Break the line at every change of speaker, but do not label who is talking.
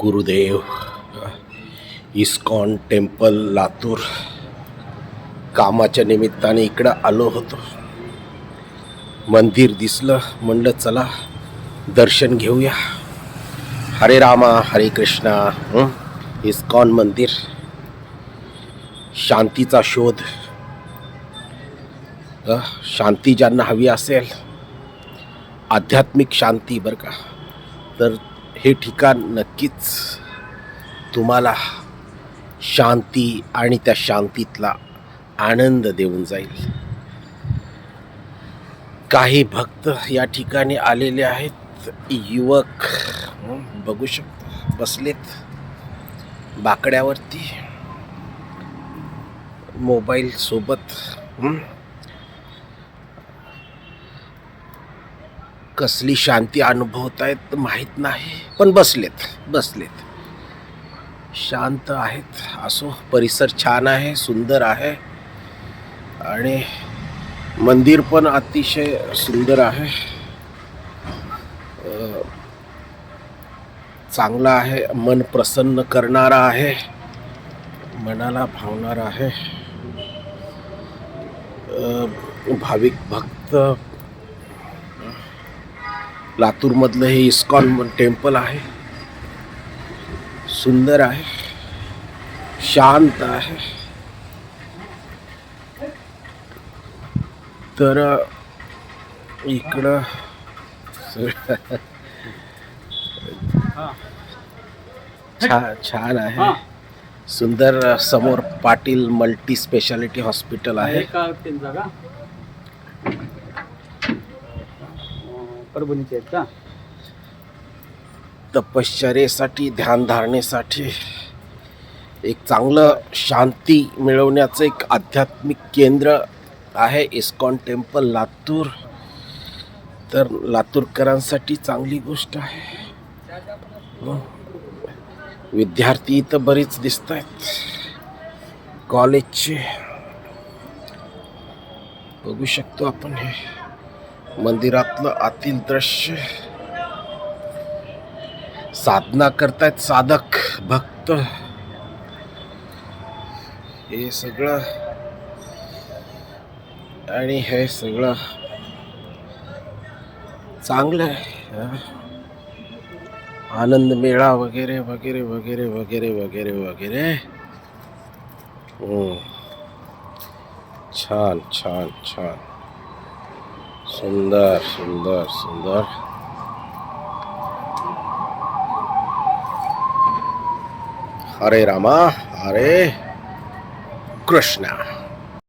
Gurudev ISKCON temple Latur. कामाच्या निमित्ताने इकडं आलो होतो. मंदिर दिसलं म्हणलं चला. दर्शन घेऊया. हरे रामा हरे कृष्णा इस्कॉन मंदिर? शांतीचा शोध. शांती ज्यांना हवी असेल आध्यात्मिक शांती बरं का. तर हे ठिकाण नक्कीच तुम्हाला शांती आणि त्या शांतीतला आनंद देऊन जाईल. काही भक्त या ठिकाणी आलेले आहेत. युवक बघू शक बसलेत बाकड्यावरती. मोबाईल सोबत कसली शांती अनुभवत आहेत माहीत नाही पण बसलेत बसलेत. शांत आहेत असो. परिसर छान आहे सुंदर आहे. आणि मंदिर पण अतिशय सुंदर आहे. चांगला आहे मन प्रसन्न करणारा आहे मनाला भावणारा आहे. भाविक भक्त लातूरमधलं हे इस्कॉन टेम्पल आहे. सुंदर आहे शांत आहे. तर इकडं छान छान आहे. सुंदर समोर पाटील मल्टी स्पेशालिटी हॉस्पिटल आहे.
परभणीचे आहेत का?
तपश्चर्येसाठी ध्यानधारणेसाठी एक चांगलं शांती मिळवण्याचं एक आध्यात्मिक केंद्र आहे. ISKCON temple Latur. तर लातूरकरांसाठी चांगली गोष्ट आहे. विद्यार्थी इथं बरीच दिसत आहेत कॉलेजचे. बघू शकतो आपण हे. मंदिरातलं आतील दृश्य. साधना करतायत साधक भक्त. हे सगळं. आणि हे सगळं चांगलं आहे. आनंद मेळा वगैरे वगैरे वगैरे वगैरे वगैरे वगैरे. छान छान छान. सुंदर सुंदर सुंदर. हरे रामा हरे कृष्णा.